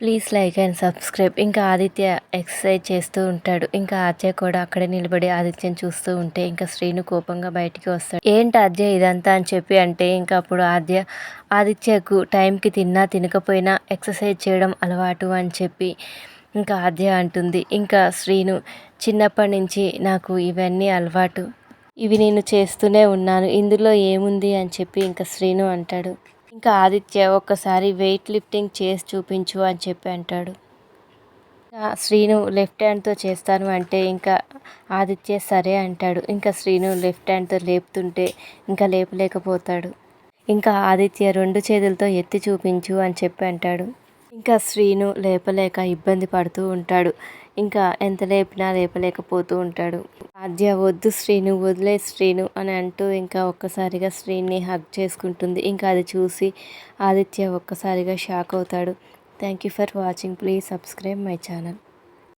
Please like and subscribe. ఇంకా Aditya exercise చేస్తూ ఉంటాడు. ఇంకా ఆద్య కూడా అక్కడే నిలబడి ఆదిత్యని చూస్తూ ఉంటే ఇంకా శ్రీను కోపంగా బయటికి వస్తాడు. ఏంటి ఆద్య ఇదంతా అని చెప్పి అంటే ఇంకా అప్పుడు ఆద్య ఆదిత్యకు టైంకి తిన్నా తినకపోయినా ఎక్సర్సైజ్ చేయడం అలవాటు అని చెప్పి ఇంకా ఆద్య అంటుంది. ఇంకా శ్రీను చిన్నప్పటి నుంచి నాకు ఇవన్నీ అలవాటు. ఇవి నేను చేస్తూనే ఉన్నాను. ఇందులో ఏముంది అని చెప్పి ఇంకా శ్రీను అంటాడు. ఇంకా ఆదిత్య ఒక్కసారి వెయిట్ లిఫ్టింగ్ చేసి చూపించు అని చెప్పి అంటాడు. శ్రీను లెఫ్ట్ హ్యాండ్తో చేస్తాను అంటే ఇంకా ఆదిత్య సరే అంటాడు. ఇంకా శ్రీను లెఫ్ట్ హ్యాండ్తో లేపుతుంటే ఇంకా లేపలేకపోతాడు. ఇంకా ఆదిత్య రెండు చేతులతో ఎత్తి చూపించు అని చెప్పి అంటాడు. ఇంకా శ్రీను లేపలేక ఇబ్బంది పడుతూ ఉంటాడు. ఇంకా ఎంత లేపినా లేపలేకపోతూ ఉంటాడు. ఆద్య వద్దు శ్రీను వదిలే శ్రీను అని అంటూ ఇంకా ఒక్కసారిగా శ్రీని హగ్ చేసుకుంటుంది. ఇంకా అది చూసి ఆదిత్య ఒక్కసారిగా షాక్ అవుతాడు. Thank you for watching please subscribe my channel